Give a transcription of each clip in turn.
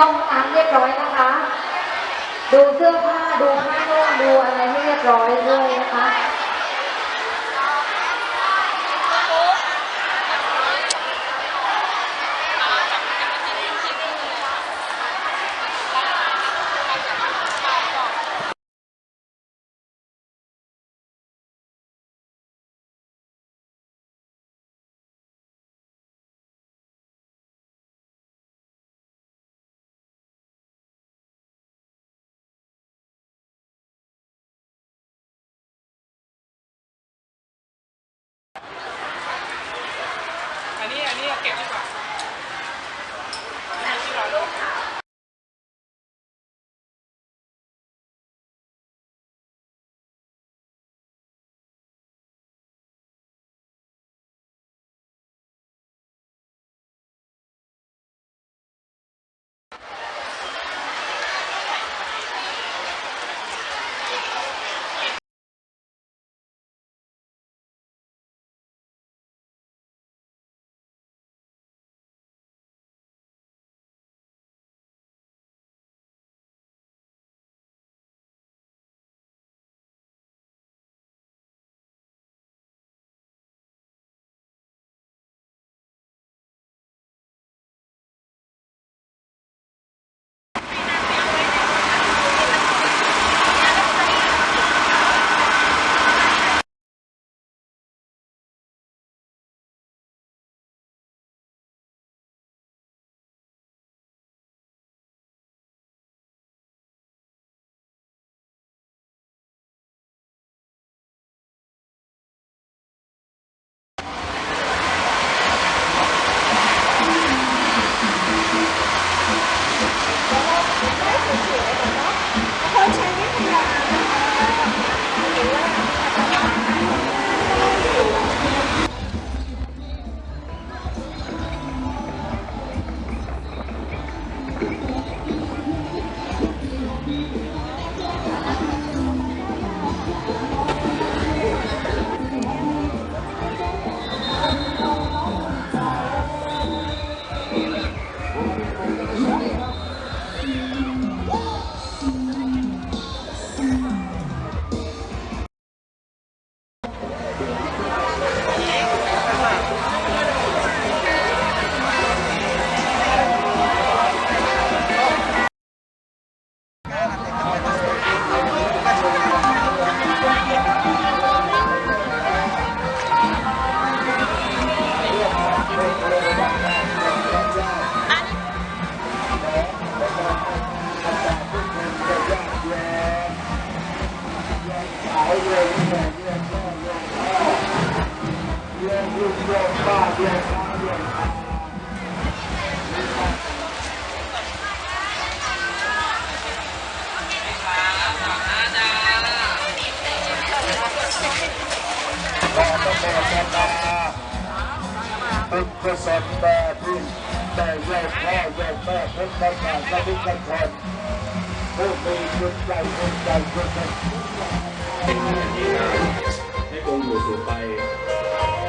เข้าห้องน้ำเรียบร้อยนะคะ ดูเสื้อผ้าดูผ้านุ่งดูอะไรให้เรียบร้อยด้วยนะคะ เป็นกุศลแด่ที่แต่แยกพ่อแยกแม่ทุกประการและทุกคนผู้มีจิตใจจิตใจจิตใจให้คงอยู่สืบไป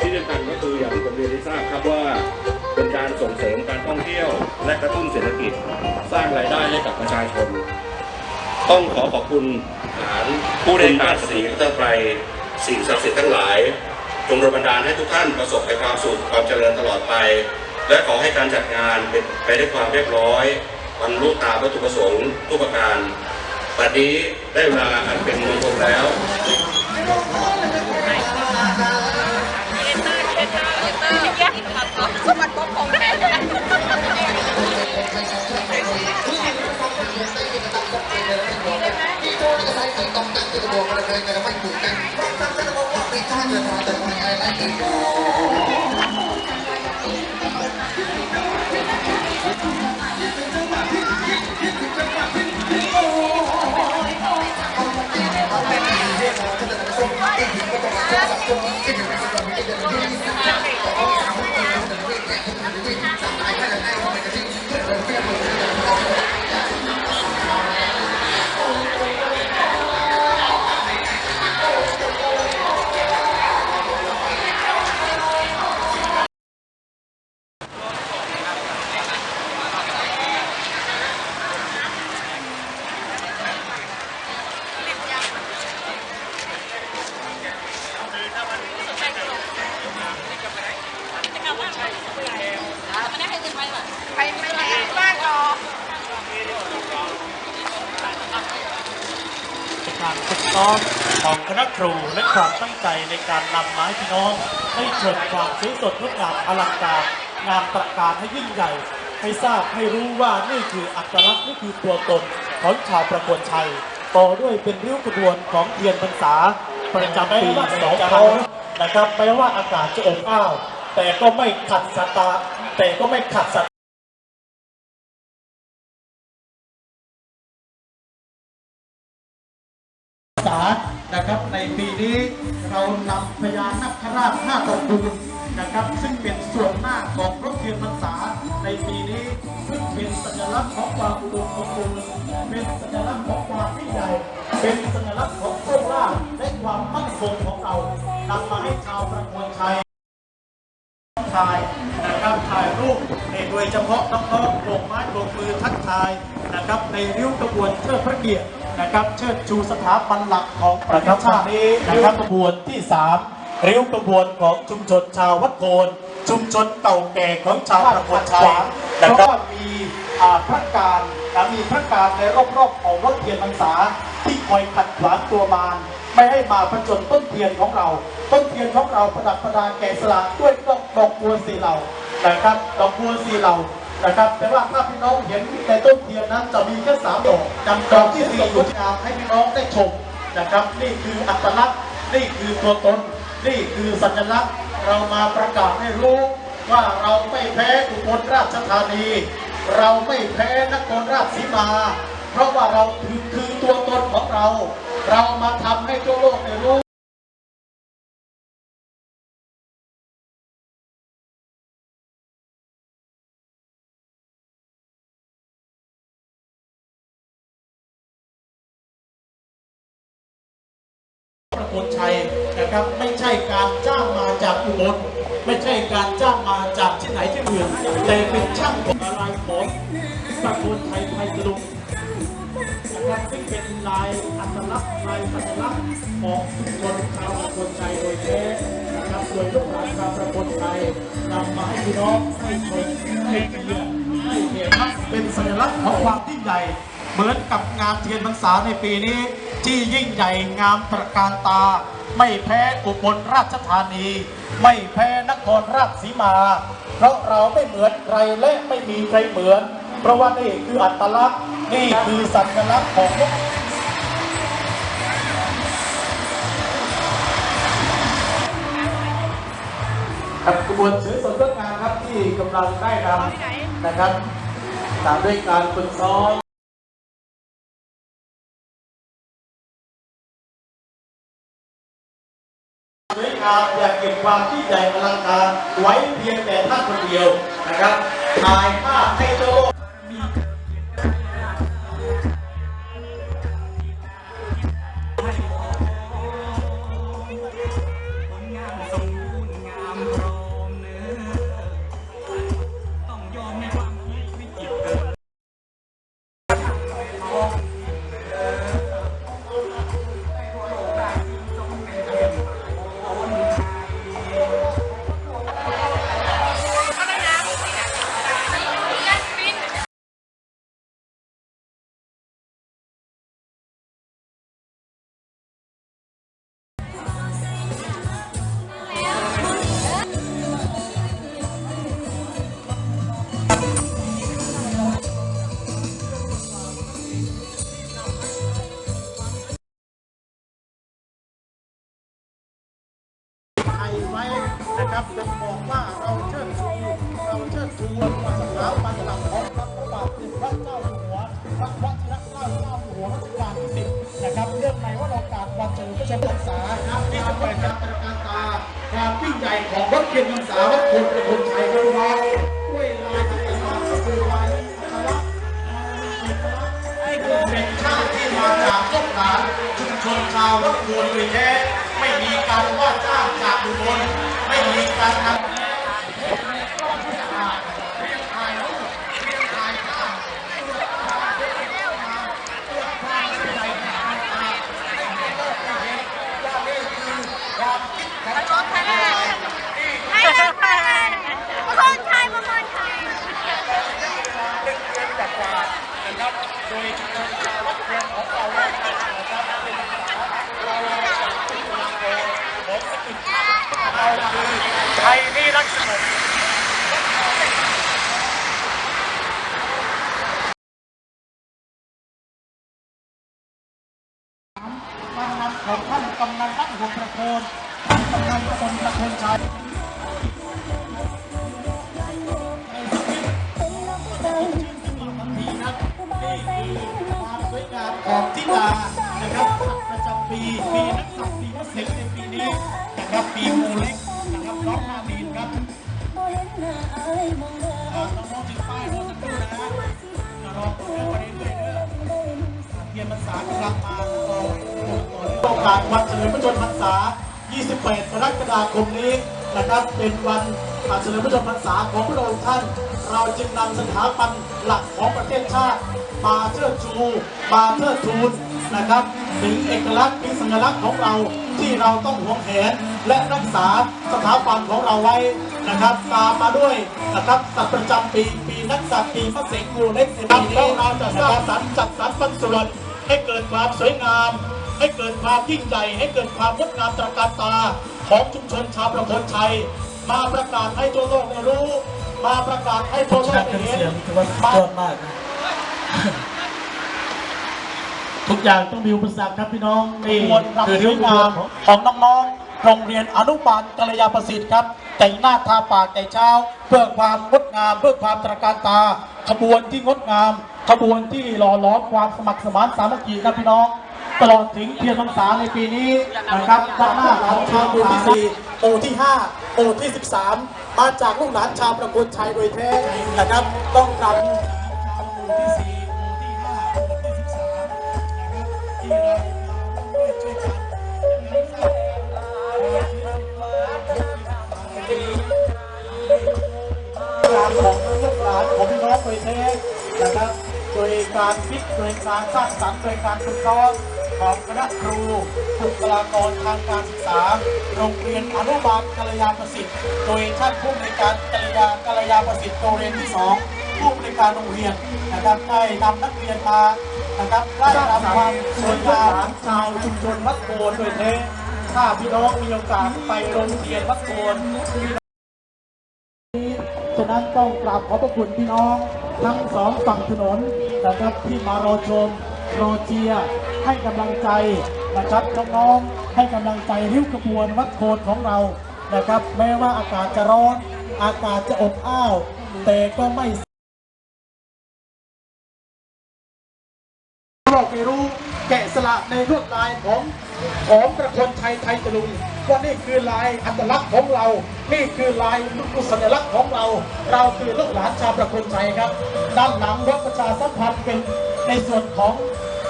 ที่สำคัญก็คืออย่างที่ผมเรียนให้ทราบครับว่าเป็นการส่งเสริมการท่องเที่ยว และกระตุ้นเศรษฐกิจ สร้างรายได้ให้กับประชาชน ต้องขอขอบคุณฐานผู้ได้การสีเตอร์ไพรสิ่งศักดิ์สิทธิ์ทั้งหลาย จงรดบันดาลให้ทุกท่านประสบแต่ความสุขความเจริญตลอดไป และขอให้การจัดงานเป็นไปด้วยความเรียบร้อยบรรลุตามวัตถุประสงค์ทุกประการบัดนี้ได้เวลาอันเป็นมงคลแล้ว Gracias. น้องให้เกิดความสวยสดงดงามอลังการงามตระการให้ยิ่งใหญ่ ให้ทราบให้รู้ว่านี่คืออัตลักษณ์นี่คือตัวตนของชาวประกวนชัย ต่อด้วยเป็นริ้วกระบวนของเทียนพรรษาประจำปีสองพันนะครับแม้ว่าอากาศจะอบอ้าว แต่ก็ไม่ขัดสตาแต่ก็ไม่ขัดส นะครับ ในปีนี้เรานำพญานาคราชห้าตระกูลนะครับ ซึ่งเป็นส่วนหน้าของรถเทียนพรรษาในปีนี้ซึ่งเป็นสัญลักษณ์ของความอุดมสมบูรณ์เป็นสัญลักษณ์ของความยิ่งใหญ่เป็นสัญลักษณ์ของโชคลาภและความมั่นคงของเรานำมาให้ชาวประมวลชัยถ่ายนะครับถ่ายรูปโดยเฉพาะน้องๆโบกไม้โบกมือทักทายนะครับ ในริ้วกระบวนเชิดพระเกียรติ นะครับเชิดชูสถาบันหลักของประเทศชาตินี้นะครับกระบวนที่ 3 ริ้วกระบวนของชุมชนชาววัดโพนชุมชนเก่าแก่ของชาวประคนชัยนะครับก็มีอ่าพระการมีพระการในรอบๆของรถเทียนพรรษาที่คอยขัดขวางตัวมารไม่ให้มาผจญต้นเทียนของเรา ต้นเทียนของเราประดับประดาแกะสลักด้วยดอกดอกบัวสีเหล่านะครับดอกบัวสีเหล่า นะครับแต่ว่าถ้าพี่น้องเห็นในต้นเทียนนั้นจะมีแค่สามดอกจำดอกที่สี่งดงามให้พี่น้องได้ชมนะครับ นี่คืออัตลักษณ์นี่คือตัวตน นี่คือสัญลักษณ์ เรามาประกาศให้รู้ว่าเราไม่แพ้อุบลราชธานี เราไม่แพ้นครราชสีมา เพราะว่าเราคือคือตัวตนของเรา เรามาทำให้ทั่วโลกได้รู้ นะครับ ไม่ใช่การจ้างมาจากอุบลไม่ใช่การจ้างมาจากที่ไหนที่อื่นแต่เป็นช่างของลายของประโคนชัยไทยลุงนะครับซึ่งเป็นลายอัตลักษณ์ลายสัญลักษณ์ของชุมชนชาวประโคนชัยโดยแท้นะครับโดยลูกหลานชาวประโคนชัยนำมาให้พี่น้องให้ชมให้เกียรติให้เห็นเป็นสัญลักษณ์ของความยิ่งใหญ่เหมือนกับงานเทียนพรรษาในปีนี้ที่ยิ่งใหญ่งามตระการตา ไม่แพ้อุบลราชธานี ไม่แพ้นครราชสีมา เพราะเราไม่เหมือนใครและไม่มีใครเหมือน เพราะว่านี่คืออัตลักษณ์นี่คือสัญลักษณ์ของกครับกระบวนเสือสดงดงามครับที่กำลังได้นำนะครับตามด้วยการฝึกซ้อม สวยงามอยาเก็บความที่ใหญ่อลังการไว้เพียงแต่ท่านคนเดียวนะครับถ่ายภาพให้โลก ชาววัดโดยแท้ ไม่มีการว่าจ้างจากบุคคลไม่มีการทำ Hi, me Luxembourg. กาสวันเฉลิมพระชนมพรรษา 28 กรกฎาคมนี้นะครับ เป็นวันเฉลิมพระชนมพรรษาของพระองค์ท่าน เราจึงนำสถาบันหลักของประเทศชาติมาเชิดชูมาเทิดทูนนะครับถึงเอกลักษณ์ถึงสัญลักษณ์ของเราที่เราต้องหวงแหนและรักษาสถาบันของเราไว้นะครับ ตามมาด้วยนะครับสัตว์ประจำปีปีนักสัตว์ปีมะเสงงูเล็กในปีนี้เราจะสร้างสรรค์จัดสรรบรรส่วนให้เกิดความสวยงาม ให้เกิดความยิ่งใหญ่ ให้เกิดความงดงามตระการตาของชุมชนชาวประโคนชัย มาประกาศให้ทั่วโลกได้รู้ มาประกาศให้ทั่วโลกได้เห็นมาทุกอย่างต้องมีอุปสรรคครับพี่น้องนี่มวลรำคือสที่วยงามของน้องๆ โรงเรียนอนุบาลกัลยาประสิทธิ์ครับ แต่งหน้าทาปากแต่เช้า เพื่อความงดงาม เพื่อความตระการตา ขบวนที่งดงาม ขบวนที่หล่อหลอมความสมัครสมานสามัคคีครับพี่น้อง ตลอดถึงเทียนพรรษาในปีนี้นะครับด้านหน้าของชาวหมู่ที่4หมู่ที่5หมู่ที่ 13 มาจากลูกหลานชาวประโคนชัยโดยแท้นะครับ ต้องกราบงานของลูกหลานของพี่น้องโดยแท้นะครับโดยการคิดโดยการสร้างสรรค์โดยการฝึกซ้อม ของคณะครูบุคลากรทางการศึกษา โรงเรียนอนุบาลกัลยาประสิทธิ์ โดยท่านผู้ในวยการกัลยากัลยาประสิทธิ์โรงเรียนที่สองผู้ในวยการโรงเรียนนะครับได้นำนักเรียนมานะครับได้นำความสวยงามชาวชุมชนวัดโกนโดยแท้ถ้าพี่น้องมีโอกาสไปโรงเรียนวัดโกนฉะนั้นต้องกราบขอบพระคุณพี่น้อง ทั้งสองฝั่งถนนนะครับที่มารอชมรอเชียร์ ให้กำลังใจนะครับน้องๆให้กำลังใจริ้วขบวนวัดโคนของเรานะครับ แม้ว่าอากาศจะร้อน อากาศจะอบอ้าว แต่ก็ไม่เราไปรู้แกะสลักในลวดลายของของประคนชัยไทยตะลุงว่านี่คือลายอัตลักษณ์ของเรา นี่คือลายลูกสัญลักษณ์ของเรา เราคือลูกหลานชาวประคนชัยครับ ด้านหลังรถประชาสัมพันธ์เป็นในส่วนของ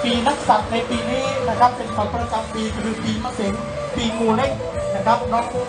ปีนักสัตว์ในปีนี้นะครับเป็นสัตว์ประจำปีคือปีมะเสงปีงูเล็กนะครับน้องของ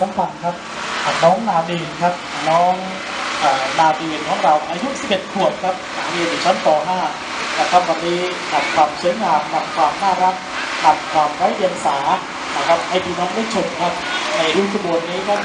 รถประชาสัมพันครับน้องนาดีนครับน้องนาดีนของเราอายุ 11 ขวบครับเรียนอยู่ชั้นป .5 นะครับวันนี้นำความสวยงามนำความน่ารักนำความไร้เดียงสานะครับให้พี่น้องได้ชมครับในรุ่นขบวนนี้ครับ